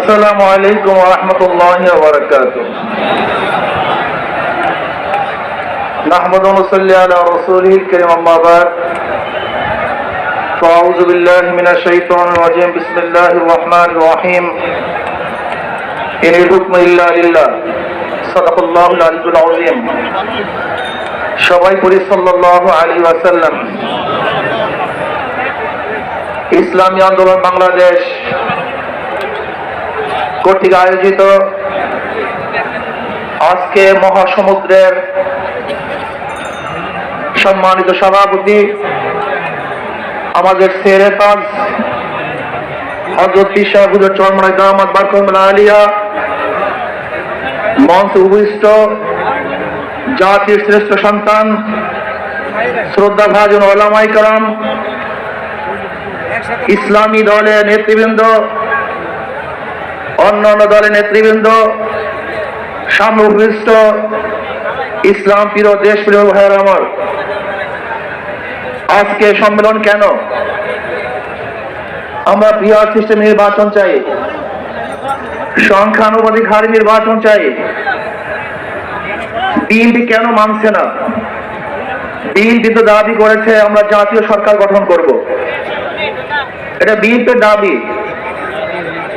السلام عليكم ورحمة الله وبركاته نحمد ونصلي على رسوله الكريم أما بعد فأعوذ بالله من الشيطان الرجيم بسم الله الرحمن الرحيم إن الحكم إلا لله صدق الله العلي العظيم সবাই করি সাল্লাল্লাহু আলাইহি ওয়াসাল্লাম ইসলামী আন্দোলন বাংলাদেশ কর্তৃক আয়োজিত আজকে মহাসমুদ্রের সম্মানিত সভাপতি, আমাদের সেরে তাজ হজরত আলিয়া, মঞ্চ উপবিষ্ট জাতির শ্রেষ্ঠ সন্তান, শ্রদ্ধা ভাজন ওলামাই কালাম ইসলামী দলের নেতৃবৃন্দ অন্য অন্য দলের নেতৃবৃন্দ উপবিষ্ট ইসলাম প্রিয় দেশ প্রিয় ভাইয়ের আমার, আজকে সম্মেলন কেন? আমরা পিআর সিস্টেম নির্বাচন চাই, সংখ্যানুপাতিক হারে নির্বাচন চাই। বিএনপি কেন মানছে না? বিএনপি তো দাবি করেছে, আমরা জাতীয় সরকার গঠন করব। এটা বিএনপির দাবি।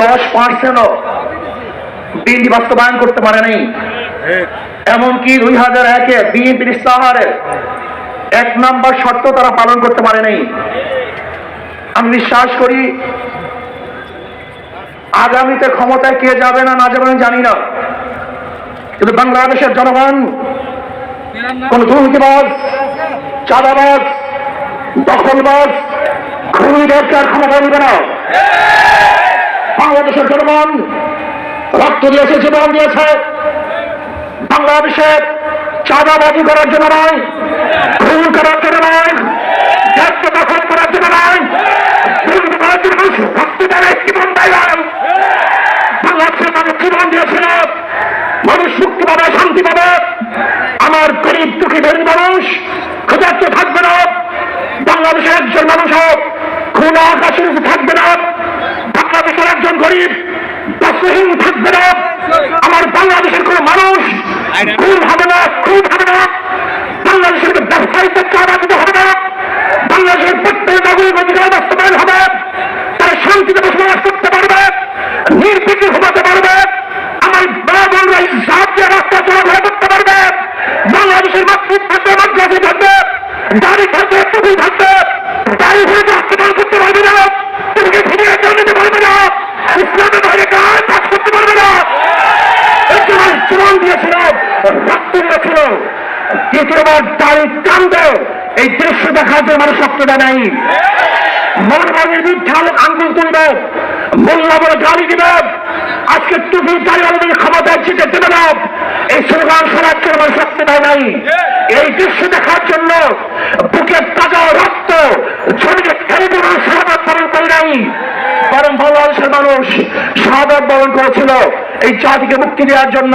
দশ পার্সেন্টও বিএনপি বাস্তবায়ন করতে পারে নাই। এমনকি দুই হাজার একে বিএনপির ইস্তাহারের এক নাম্বার শর্ত তারা পালন করতে পারে নাই। আমি বিশ্বাস করি, আগামীতে ক্ষমতায় কে যাবে না না যাবে জানি না। কিন্তু বাংলাদেশের জনগণ, কোন দুর্নীতিবাজ, চাঁদাবাজ, দখলবাজ খুনিদেরকার ক্ষমতা নিবে না। বাংলাদেশের জনগণ রক্ত দিয়েছে, জীবন দিয়েছে। বাংলাদেশের চাঁদাবাজি করার জন্য নয়, খুন করার জন্য নয় দায়িত্ব দখল করার জন্য নয় দুর্নীতিবাজ মানুষ রক্ত দ্বারা জীবন দেয়। বাংলাদেশের মানুষ জীবন দিয়েছিল মানুষ মুক্তি পাবে শান্তি পাবে। আমার গরিব দুঃখী ধনী মানুষ ক্ষুধার্ত থাকবে না। বাংলাদেশের একজন মানুষ হোক খুন আকাশের থাকবে না। একজন গরিব বস্ত্রহীন থাকবে না। আমার বাংলাদেশের কোন মানুষ খুন হবে না খুন হবে না বাংলাদেশের ব্যবসায়িক চাঁদাচিত হবে না বাংলাদেশের প্রত্যেক নাগরিক অধিকার বাস্তবায়ন হবে তারা শান্তিতে বসবাস করতে পারবে নির্বিঘ্নে ঘুমাতে পারবে আমার মা বোনরা ইসলাম দিয়ে রাস্তা চলাফেরা করতে পারবে বাংলাদেশের মাতৃ থাকবে মাদ্রাসী থাকবে দাড়ি থাকবে টুপি থাকবে দাড়ি ভরে হাসপাতাল করতে পারবে না তুমি ফিরিয়ে জন্য দিতে পারবে না ইসলামের বাইরে কাজ কাজ করতে পারবে না একজন জীবন দিয়েছিল রক্ত দিয়েছিল দ্বিতীয়বার দাড়ি টানবে এই দৃশ্য দেখার জন্য মানুষ রক্তটা নাই। মনভাবের আলোক আন্দোলন তুলবে, মোল্লা বলে গালি দিবে। আজকে টুপি দাঁড়িয়ে ক্ষমতায় জিতে দেবে না। এই স্লোগান শোনার জন্য মানুষ দেয় নাই। এই দৃশ্য দেখার জন্য বুকের তাজা রক্ত ছড়িয়ে ফেলে দেবে শাহাদ বরণ করে নাই। বরং বাংলাদেশের মানুষ শাহাদ বরণ করেছিল। এই জাতিকে মুক্তি দেওয়ার জন্য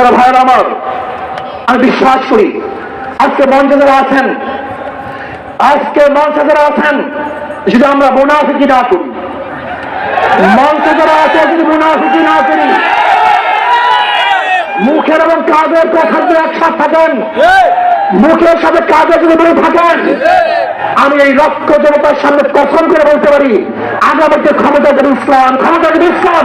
তারা ভাইয়ের আমার, আমি বিশ্বাস করি, আজকে মঞ্চে যারা আছেন, আজকে মঞ্চে যারা আছেন যদি আমরা মুনাফিকি না করি। মঞ্চে যারা আছে যদি মুনাফিকি না করি। মুখের এবং কাজের কথা যদি একসাথ থাকেন, মুখের সাথে কাজে যদি বলে থাকেন, আমি এই লক্ষ জনতার সামনে কসম করে বলতে পারি? আগামীতে ক্ষমতা দেবে ইসলাম, ক্ষমতা দেবে ইসলাম।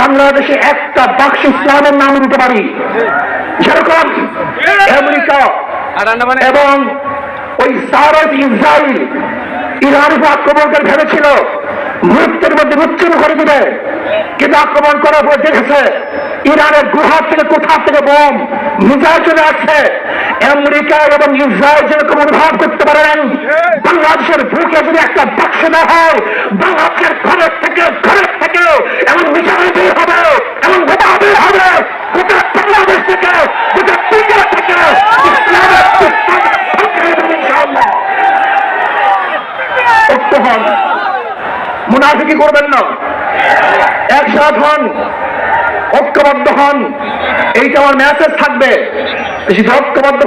বাংলাদেশে একটা বাক্স ইসলামের নাম দিতে পারি। যেরকম আমেরিকা এবং ওই সারস ইসরায়েল ইরান উপর আক্রমণ করে ভেবেছিল মৃত্যুর মধ্যে মৃত্যু করে দিবে। কিন্তু আক্রমণ করার পর দেখেছে ইরানের গুহার থেকে কোথা থেকে বোম মিজাইল চলে আসছে। আমেরিকা এবং ইসরায়েল যেরকম অনুভব করতে পারেন, বাংলাদেশের বুকে যদি একটা বাক্স না হয়, বাংলাদেশের ঘরের থেকে ঘরের থেকে এমন বের হবে, এমন বের হবে, গোটা বাংলাদেশ থেকে, গোটা দুনিয়া থেকে মুনাফিকি করবেন না। একসাথ হন, ঐক্যবদ্ধ হন। এইটা আমার মেসেজ থাকবে।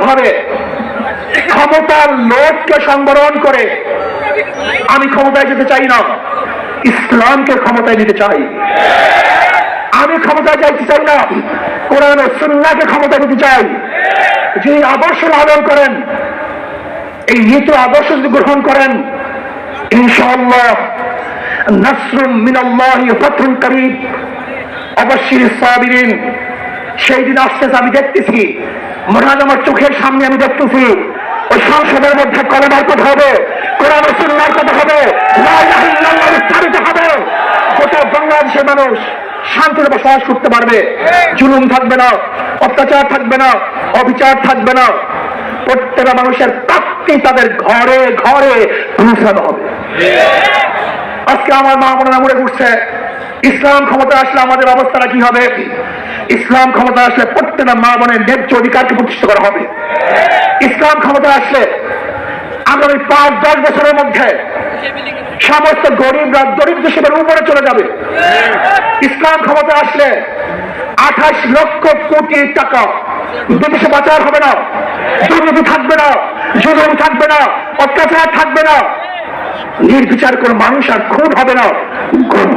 ভাবে ক্ষমতার লোককে সংবরণ করে আমি ক্ষমতায় যেতে চাই না, ইসলামকে ক্ষমতায় নিতে চাই। আমি ক্ষমতায় যাইতে চাই না, কোরআন সুন্নাকে ক্ষমতায় নিতে চাই। যিনি আদর্শ লালন করেন, এই নীত আদর্শ যদি গ্রহণ করেন, ইনশাআল্লাহ নাসরুম মিনাল্লাহি ফাতহুন করিব অবশ্যই সাবিরিন সেই দিন আসতেছে আমি দেখতেছি। মনে আমার চোখের সামনে আমি দেখতেছি। ওই সংসদের মধ্যে কলেমার কথা হবে, কোরআন ও সুন্নাহর কথা হবে উচ্চারিত হবে। গোটা বাংলাদেশের মানুষ শান্তিতে বসবাস করতে পারবে। জুলুম থাকবে না, অত্যাচার থাকবে না, অবিচার থাকবে না। প্রত্যেকটা মানুষের প্রাপ্তি তাদের ঘরে ঘরে পৌঁছানো হবে। আজকে আমার মা বোনেরা মনে করছে ইসলাম ক্ষমতা আসলে আমাদের অবস্থাটা কি হবে? ইসলাম ক্ষমতা আসলে প্রত্যেকটা মা বোনের ন্যায্য অধিকারকে প্রতিষ্ঠা করা হবে। ইসলাম ক্ষমতা আসলে আগামী পাঁচ, দশ বছরের মধ্যে সমস্ত গরিবরা দরিদ্র সেবার উপরে চলে যাবে। ইসলাম ক্ষমতা আসলে আঠাশ লক্ষ কোটি টাকা বিদেশে পাচার হবে না। দুর্নীতি থাকবে না, জুলুম থাকবে না, অত্যাচার থাকবে না। নির্বিচার কোন মানুষ আর খুন হবে না। গুম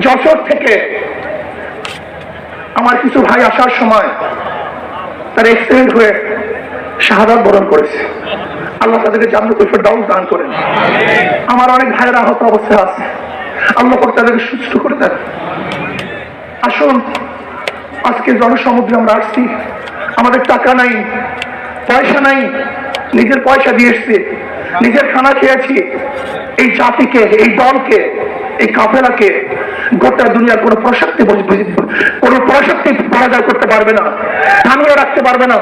যশোর থেকে আমার কিছু ভাই আসার সময় তারা এক্সিডেন্ট হয়ে শাহাদাত বরণ করেছে। আল্লাহ তাদেরকে জান্নাত দাউন দান করেন। আমার অনেক ভাইয়েরা আহত অবস্থায় আছে। আল্লাহ পাক তাদেরকে সুস্থ করে দেন। আসুন, আজকে জনসমুদ্রে আমরা আসছি। আমাদের টাকা নাই, পয়সা নাই, নিজের পয়সা দিয়ে এসছি। নিজের খানা খেয়েছি। এই জাতিকে, এই দলকে এই কাফেলাকে গোটা দুনিয়ার কোনো প্রশক্তি কোনো প্রশক্তি পরাজয় করতে পারবে না থামিয়ে রাখতে পারবে না।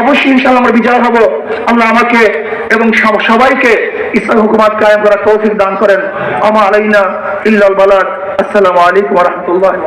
অবশ্যই ইনশাল্লাহ আমরা বিজয় হব। আমরা আমাকে এবং সবাইকে ইসলাম হুকুমাত কায়েম করার তৌফিক দান করেন। আমা আলাইনা ইল্লাল বালাদ আসসালামু আলাইকুম রাহমাতুল্লাহি